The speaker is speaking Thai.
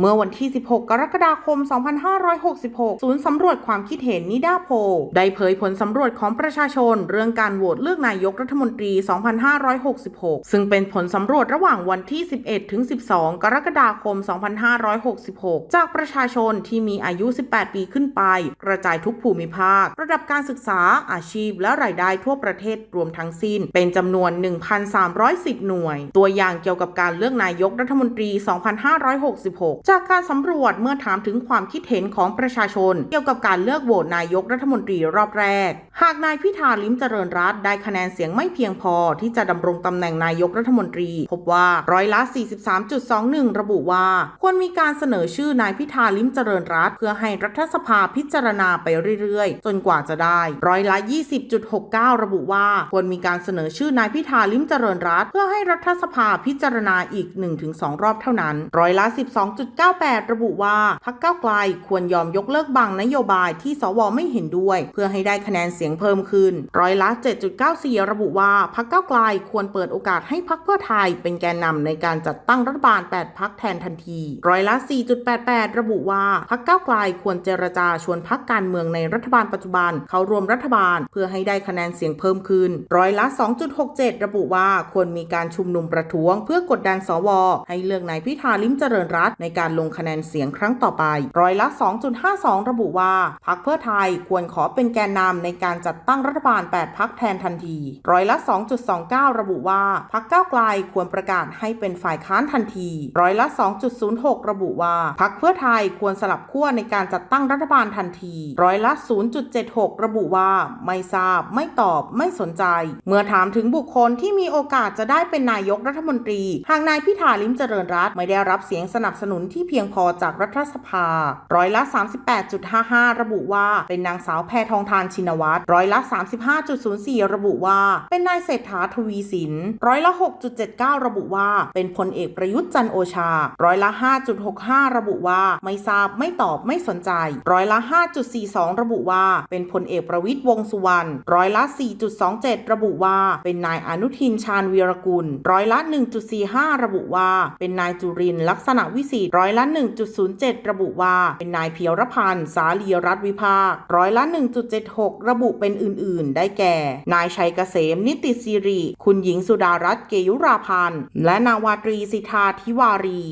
เมื่อวันที่ 16 กรกฎาคม 2566 ศูนย์สำรวจความคิดเห็นนิดาโพลได้เผยผลสำรวจของประชาชน เรื่องการโหวตเลือกนายกรัฐมนตรี 2566 ซึ่งเป็นผลสำรวจระหว่างวันที่ 11 ถึง 12 กรกฎาคม 2566 จากประชาชนที่มีอายุ 18 ปีขึ้นไป กระจายทุกภูมิภาค ระดับการศึกษา อาชีพ และรายได้ทั่วประเทศรวมทั้งสิ้น เป็นจำนวน 1,310 หน่วย ตัวอย่างเกี่ยวกับการเลือกนายกรัฐมนตรี 2566จากการสำรวจเมื่อถามถึงความคิดเห็นของประชาชน เกี่ยวกับการเลือกโหวตนายกรัฐมนตรีรอบแรก หากนายพิธาลิ้มเจริญรัตได้คะแนนเสียงไม่เพียงพอที่จะดำรงตำแหน่งนายกรัฐมนตรี พบว่าร้อยละ 43.21 ระบุว่า ควรมีการเสนอชื่อนายพิธาลิ้มเจริญรัตเพื่อให้รัฐสภาพิจารณาไปเรื่อยๆ จนกว่าจะได้ร้อยละ 20.69 ระบุว่าควรมีการเสนอชื่อนายพิธาลิ้มเจริญรัตเพื่อให้รัฐสภาพิจารณาอีก 1-2 รอบเท่านั้น ร้อยละ98 ระบุว่าพรรคก้าวไกลควรยอมยกเลิกบางนโยบายที่สวไม่เห็นด้วย เพื่อให้ได้คะแนนเสียงเพิ่มขึ้น ร้อยละ 7.94 ระบุว่าพรรคก้าวไกลควรเปิดโอกาสให้พรรคเพื่อไทยเป็นแกนนำในการจัดตั้งรัฐบาล 8 พรรคแทนทันที ร้อยละ 4.88 ระบุว่าพรรคก้าวไกลควรเจรจาชวนพรรคการเมืองในรัฐบาลปัจจุบัน เข้าร่วมรัฐบาล เพื่อให้ได้คะแนนเสียงเพิ่มขึ้น ร้อยละ 2.67 ระบุว่าควรมีการชุมนุมประท้วง เพื่อกดดันสว ให้เลือกนายพิธาลิมเจริญรัตในการลงคะแนนเสียงครั้งต่อไป ร้อยละ 2.52 ระบุว่าพรรคเพื่อไทยควรขอเป็นแกนนำในการจัดตั้งรัฐบาล 8พรรคแทนทันที ร้อยละ 2.29 ระบุว่าพรรคก้าวไกลควรประกาศให้เป็นฝ่ายค้านทันที ร้อยละ 2.06 ระบุว่าพรรคเพื่อไทยควรสลับขั้วในการจัดตั้งรัฐบาลทันที ร้อยละ 0.76 ระบุว่า ไม่ทราบ ไม่ตอบ ไม่สนใจ เมื่อถามถึงบุคคลที่มีโอกาสจะได้เป็นนายกรัฐมนตรีหากนายพิธาลิมเจริญรัตน์ไม่ได้รับเสียงสนับสนุนที่เพียงพอจากรัฐสภา ร้อยละ 38.55 ระบุว่าเป็นนางสาวแพทองทานชินวัตร ร้อยละ 35.04 ระบุว่า เป็นนายเศรษฐาทวีสิน ร้อยละ 6.79 ระบุว่า เป็นพลเอกประยุทธ์จันโอชา ร้อยละ 5.65 ระบุว่า ไม่ทราบ ไม่ตอบ ไม่สนใจ ร้อยละ 5.42 ระบุว่า เป็นพลเอกประวิตยวงสุวรรณ ร้อยละ 4.27 ระบุว่า เป็นนายอนุทินชาญวีรกุล ร้อยละ 1.45 ระบุว่า เป็นนายจุรินทร์ลักษณะวิสิทธิ์ร้อยละ 1.07 ระบุว่า เป็นนายเพียวรพันธ์สาลีรัฐวิภาค ร้อยละ 1.76 ระบุเป็นอื่น ๆ ได้แก่ นายชัยเกษมนิติสิริ คุณหญิงสุดารัตน์เกยุราพันธ์ และนาวาตรีสิทธาธิวารี